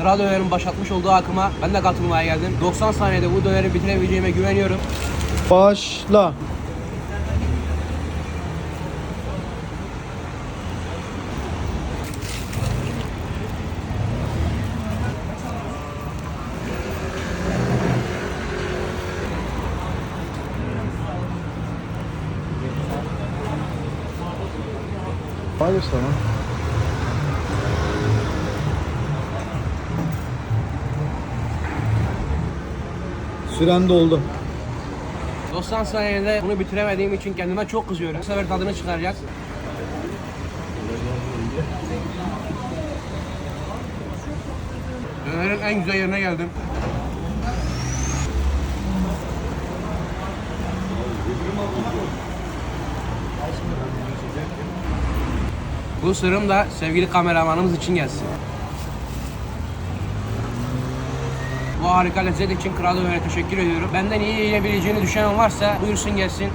Kral Döner'in başlatmış olduğu akıma ben de katılmaya geldim. 90 saniyede bu döneri bitirebileceğime güveniyorum. Başla. Hayır sana. Süren doldu. 90 saniyede bunu bitiremediğim için kendime çok kızıyorum. Bu sefer tadını çıkaracağız. Dönerin en güzel yerine geldim. Bu sırrım da sevgili kameramanımız için gelsin. Bu harika lezzet için Kral Döner'e teşekkür ediyorum. Benden iyi yiyebileceğini düşünen varsa buyursun gelsin.